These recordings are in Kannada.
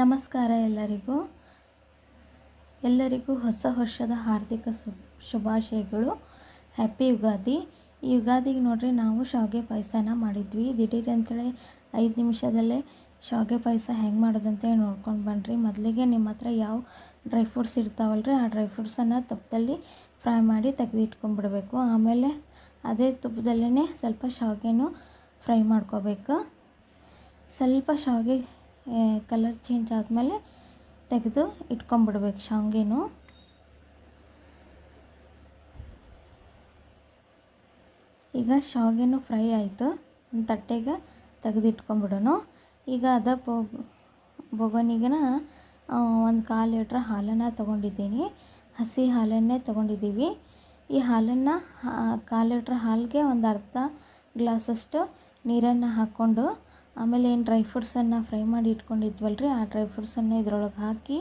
ನಮಸ್ಕಾರ ಎಲ್ಲರಿಗೂ. ಎಲ್ಲರಿಗೂ ಹೊಸ ವರ್ಷದ ಹಾರ್ದಿಕ ಶುಭಾಶಯಗಳು. ಹ್ಯಾಪಿ ಯುಗಾದಿ ಈ ಯುಗಾದಿಗೆ ನೋಡ್ರಿ, ನಾವು ಶಾವಿಗೆ ಪಾಯಸನ ಮಾಡಿದ್ವಿ. ದಿಢೀರಂತೇಳಿ ಐದು ನಿಮಿಷದಲ್ಲೇ ಶಾವಿಗೆ ಪಾಯಸ ಹೆಂಗೆ ಮಾಡೋದಂತೇಳಿ ನೋಡ್ಕೊಂಡು ಬನ್ನಿರಿ ಮೊದಲಿಗೆ ನಿಮ್ಮ ಹತ್ರ ಯಾವ ಡ್ರೈ ಫ್ರೂಟ್ಸ್ ಇರ್ತಾವಲ್ರಿ, ಆ ಡ್ರೈ ಫ್ರೂಟ್ಸನ್ನು ತುಪ್ಪದಲ್ಲಿ ಫ್ರೈ ಮಾಡಿ ತೆಗೆದಿಟ್ಕೊಂಡ್ಬಿಡ್ಬೇಕು. ಆಮೇಲೆ ಅದೇ ತುಪ್ಪದಲ್ಲೇ ಸ್ವಲ್ಪ ಶಾವಿಗೆನೂ ಫ್ರೈ ಮಾಡ್ಕೋಬೇಕು. ಸ್ವಲ್ಪ ಶಾವಿಗೆ ಕಲರ್ ಚೇಂಜ್ ಆದಮೇಲೆ ತೆಗೆದು ಇಟ್ಕೊಂಬಿಡ್ಬೇಕು ಶಾವಿಗೆನೂ. ಈಗ ಶಾವಿಗೆನೂ ಫ್ರೈ ಆಯಿತು. ಒಂದು ತಟ್ಟೆಗೆ ತೆಗೆದಿಟ್ಕೊಂಬಿಡೋಣ ಈಗ ಅದ ಬೊಗನಿಗನ ಒಂದು ಕಾಲು ಲೀಟ್ರ್ ಹಾಲನ್ನು ತೊಗೊಂಡಿದ್ದೀನಿ. ಹಸಿ ಹಾಲನ್ನೇ ತೊಗೊಂಡಿದ್ದೀವಿ. ಈ ಹಾಲನ್ನು ಕಾಲು ಲೀಟ್ರ್ ಹಾಲಿಗೆ ಒಂದು ಅರ್ಧ ಗ್ಲಾಸಷ್ಟು ನೀರನ್ನು ಹಾಕ್ಕೊಂಡು ಆಮೇಲೆ ಏನು ಡ್ರೈ ಫ್ರೂಟ್ಸನ್ನು ಫ್ರೈ ಮಾಡಿ ಇಟ್ಕೊಂಡಿದ್ವಲ್ಲ ರೀ ಆ ಡ್ರೈ ಫ್ರೂಟ್ಸನ್ನು ಇದ್ರೊಳಗೆ ಹಾಕಿ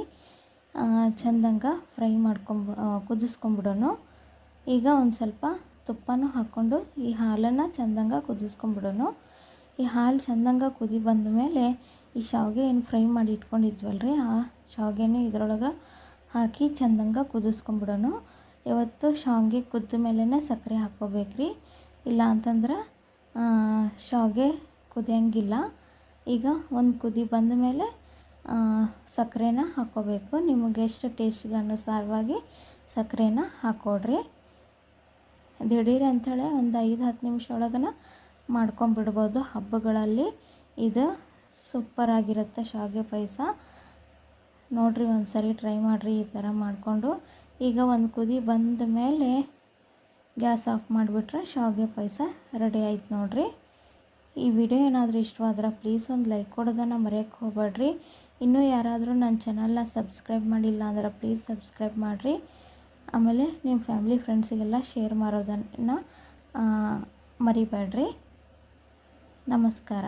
ಚೆಂದಂಗೆ ಫ್ರೈ ಮಾಡ್ಕೊಂಬ ಕುದಿಸ್ಕೊಂಬಿಡೋಣ ಈಗ ಒಂದು ಸ್ವಲ್ಪ ತುಪ್ಪನೂ ಹಾಕ್ಕೊಂಡು ಈ ಹಾಲನ್ನು ಚೆಂದಂಗೆ ಕುದಿಸ್ಕೊಂಬಿಡೋಣ ಈ ಹಾಲು ಚೆಂದಂಗೆ ಕುದಿ ಬಂದ ಮೇಲೆ ಈ ಶಾವಿಗೆ ಏನು ಫ್ರೈ ಮಾಡಿ ಇಟ್ಕೊಂಡಿದ್ವಲ್ಲ ರೀ ಆ ಶಾವಿಗೆನೂ ಇದ್ರೊಳಗೆ ಹಾಕಿ ಚೆಂದಂಗೆ ಕುದಿಸ್ಕೊಂಬಿಡೋಣ ಯಾವತ್ತು ಶಾವಿಗೆ ಕುದ್ದ ಮೇಲೇ ಸಕ್ಕರೆ ಹಾಕ್ಕೋಬೇಕು ರೀ ಇಲ್ಲ ಅಂತಂದ್ರೆ ಶಾವಿಗೆ ಕುದಿಯೋಂಗಿಲ್ಲ. ಈಗ ಒಂದು ಕುದಿ ಬಂದ ಮೇಲೆ ಸಕ್ಕರೆನ ಹಾಕೋಬೇಕು. ನಿಮಗೆ ಎಷ್ಟು ಟೇಸ್ಟಿಗೆ ಅನುಸಾರವಾಗಿ ಸಕ್ಕರೆನ ಹಾಕ್ಕೊಡ್ರಿ ದಿಢೀರ್ ಅಂಥೇಳಿ ಒಂದು ಐದು, ಹತ್ತು ನಿಮಿಷ ಒಳಗನ ಮಾಡ್ಕೊಂಬಿಡ್ಬೋದು ಹಬ್ಬಗಳಲ್ಲಿ. ಇದು ಸೂಪರಾಗಿರುತ್ತೆ ಶಾವಿಗೆ ಪಾಯಸ. ನೋಡಿರಿ ಒಂದು ಸರಿ ಟ್ರೈ ಮಾಡಿರಿ ಈ ಥರ ಮಾಡಿಕೊಂಡು. ಈಗ ಒಂದು ಕುದಿ ಬಂದ ಮೇಲೆ ಗ್ಯಾಸ್ ಆಫ್ ಮಾಡಿಬಿಟ್ರೆ ಶಾವಿಗೆ ಪಾಯಸ ರೆಡಿ ಆಯ್ತು ನೋಡಿರಿ. ಈ ವಿಡಿಯೋ ಏನಾದರೂ ಇಷ್ಟವಾದ್ರೆ ಪ್ಲೀಸ್ ಒಂದು ಲೈಕ್ ಕೊಡೋದನ್ನು ಮರೆಯೋಕ್ಕೆ ಹೋಗ್ಬೇಡ್ರಿ. ಇನ್ನೂ ಯಾರಾದರೂ ನನ್ನ ಚಾನಲ್ನ ಸಬ್ಸ್ಕ್ರೈಬ್ ಮಾಡಿಲ್ಲ ಅಂದ್ರೆ ಪ್ಲೀಸ್ ಸಬ್ಸ್ಕ್ರೈಬ್ ಮಾಡಿರಿ. ಆಮೇಲೆ ನಿಮ್ಮ ಫ್ಯಾಮಿಲಿ ಫ್ರೆಂಡ್ಸಿಗೆಲ್ಲ ಶೇರ್ ಮಾಡೋದನ್ನು ಮರಿಬೇಡ್ರಿ. ನಮಸ್ಕಾರ.